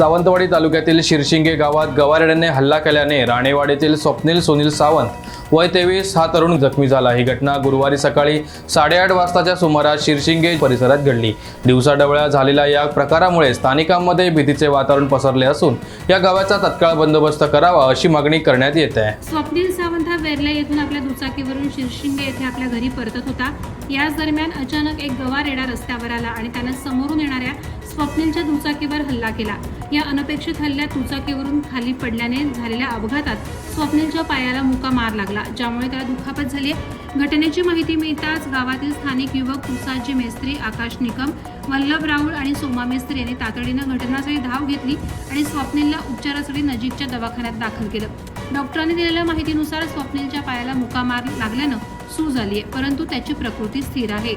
सावंतवाडी तालुक्यातील शिरशिंगे गावात गवारेड्याने हल्ला केल्याने राणेवाडीतील स्वप्नील सुनील सावंत वय तेवीस हा तरुण जखमी झाला. ही घटना गुरुवारी सकाळी साडेआठ वाजताच्या सुमारास शिरशिंगे परिसरात घडली. दिवसाढवळ्या झालेल्या या प्रकारामुळे स्थानिकांमध्ये भीतीचे वातावरण पसरले असून या गावाचा तत्काळ बंदोबस्त करावा अशी मागणी करण्यात येत आहे. स्वप्नील सावंत हा वेरला येथून आपल्या दुचाकीवरून शिरशिंगे येथे आपल्या घरी परतत होता. याच दरम्यान अचानक एक गवारेडा रस्त्यावर आला आणि त्यानं समोरून येणाऱ्या स्वप्नीलच्या दुचाकीवर हल्ला केला. या अनपेक्षित हल्ल्यात दुचाकीवरून खाली पडल्याने झालेल्या अपघातात स्वप्नीलच्या पायाला मुका मार लागला ज्यामुळे त्याला दुखापत झाली घटनेची माहिती मिळताच गावातील स्थानिक युवक तुसाजी मेस्त्री आकाश निकम वल्लभ राऊळ आणि सोमा मेस्त्री यांनी तातडीनं घटनास्थळी धाव घेतली आणि स्वप्नीलला उपचारासाठी नजीकच्या दवाखान्यात दाखल केलं. डॉक्टरांनी दिलेल्या माहितीनुसार स्वप्नीलच्या पायाला मुका मार लागल्यानं सूज आली आहे परंतु त्याची प्रकृती स्थिर आहे.